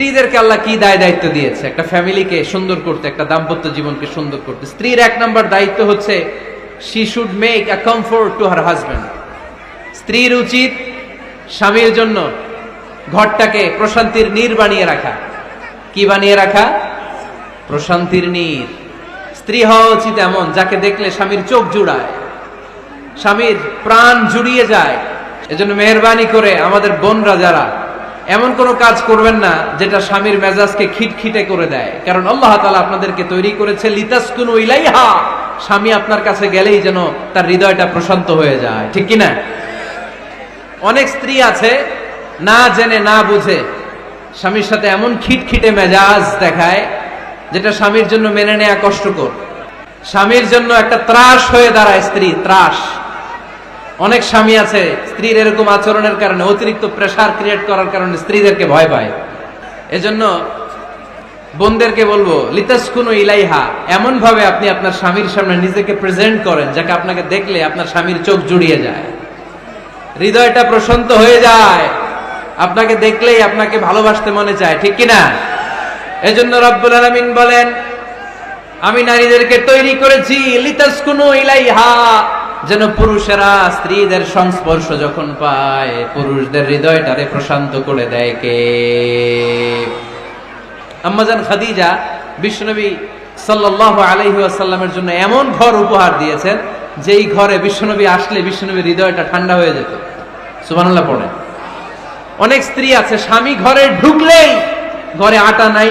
স্ত্রীদেরকে আল্লাহ কি দায় দায়িত্ব দিয়েছে? একটা ফ্যামিলিকে সুন্দর করতে, একটা দাম্পত্য জীবনকে সুন্দর করতে। স্ত্রীর এক নম্বর দায়িত্ব হচ্ছে she should make a comfort to her husband স্ত্রীর উচিত স্বামীর জন্য ঘরটাকে প্রশান্তির নীর বানিয়ে রাখা। কি বানিয়ে রাখা? প্রশান্তির নীর। স্ত্রী হওয়া উচিত এমন, যাকে দেখলে স্বামীর চোখ জুড়ায়, স্বামীর প্রাণ জুড়িয়ে যায়। এজন্য মেহরবানি করে আমাদের বোনরা যারা এমন কোনো কাজ করবেন না যেটা স্বামীর মেজাজকে খিটখিটে করে দেয়। কারণ আল্লাহ তালা আপনাদেরকে তৈরি করেছে লিতাসকুনু ইলাইহা। স্বামী আপনার কাছে গেলেই যেন তার হৃদয়টা প্রশান্ত হয়ে যায়। ঠিক কি না অনেক স্ত্রী আছে, না জেনে, না বুঝে স্বামীর সাথে এমন খিটখিটে মেজাজ দেখায় যেটা স্বামীর জন্য মেনে নেয়া কষ্টকর। স্বামীর জন্য একটা ত্রাস হয়ে দাঁড়ায় স্ত্রী, ত্রাস। অনেক স্বামী আছে, স্ত্রীর এরকম আচরণের কারণে, অতিরিক্ত প্রেসার ক্রিয়েট করার কারণে স্ত্রীদেরকে ভয় পায়। এজন্য বোনদেরকে বলব, লিতাসকুনু ইলাইহা। এমন ভাবে আপনি আপনার স্বামীর সামনে নিজেকে প্রেজেন্ট করেন, যাকে আপনাকে দেখলে আপনার স্বামীর চোখ জুড়িয়ে যায়। হৃদয়টা প্রশান্ত হয়ে যায়। আপনাকে দেখলেই আপনাকে ভালোবাসতে মনে চায়, ঠিক কি না এজন্য রব্বুল আলামিন বলেন, আমি নারীদেরকে তৈরি করেছি, লিতাসকুনু ইলাইহা। যেন পুরুষেরা স্ত্রীদের সংস্পর্শ যখন পায়, পুরুষদের হৃদয়টারে প্রশান্ত করে দেয় কে? আম্মাজান খাদিজা বিশ্বনবী সাল্লাল্লাহু আলাইহি ওয়াসাল্লামের জন্য এমন ঘর উপহার দিয়েছেন, যেই ঘরে বিশ্বনবী আসলে বিশ্বনবীর হৃদয়টা ঠান্ডা হয়ে যেত। সুবহানাল্লাহ পড়ে অনেক স্ত্রী আছে, স্বামী ঘরে ঢুকলেই ঘরে আটা নাই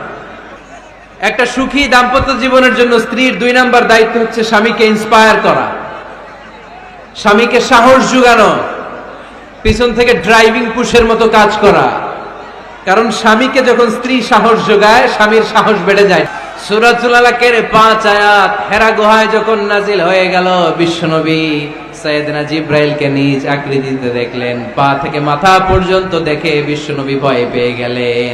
একটা সুখী দাম্পত্য জীবনের জন্য স্ত্রীর দুই নাম্বার দায়িত্ব হচ্ছে স্বামীকে ইন্সপায়ার করা। স্বামীকে সাহস জুগানো পিছন থেকে ড্রাইভিং পুশের মতো কাজ করা। কারণ স্বামীকে যখন স্ত্রী সাহস যোগায়, স্বামীর সাহস বেড়ে যায়। সুরাতুল আলাকের পাঁচ আয়াত, হেরা গুহায় যখন নাজিল হয়ে গেল, বিশ্বনবী সৈয়দনা জিব্রাইলকে নিজ আকৃতিতে দেখলেন। পা থেকে মাথা পর্যন্ত দেখে বিশ্বনবী ভয় পেয়ে গেলেন।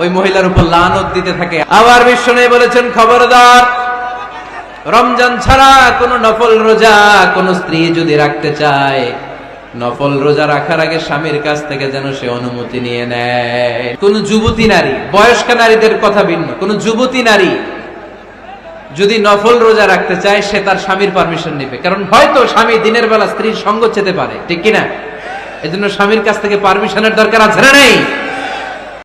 ওই মহিলার উপর লানত দিতে থাকে। আবার নেই বলেছেন, খবরদার, রমজান ছাড়া কোন নফল রোজা কোন স্ত্রী যদি রাখতে চায়, নফল রোজা রাখার আগে স্বামীর কাছ থেকে যেন সে অনুমতি নিয়ে নেয়। কোন যুবতী নারী, বয়স্ক নারীদের কথা ভিন্ন, কোন যুবতী নারী যদি নফল রোজা রাখতে চায়, সে তার স্বামীর পারমিশন নেবে। কারণ হয়তো স্বামী দিনের বেলা স্ত্রীর সঙ্গ চেতে পারে, ঠিক কিনা? এজন্য স্বামীর কাছ থেকে পারমিশনের দরকার আছে না নেই?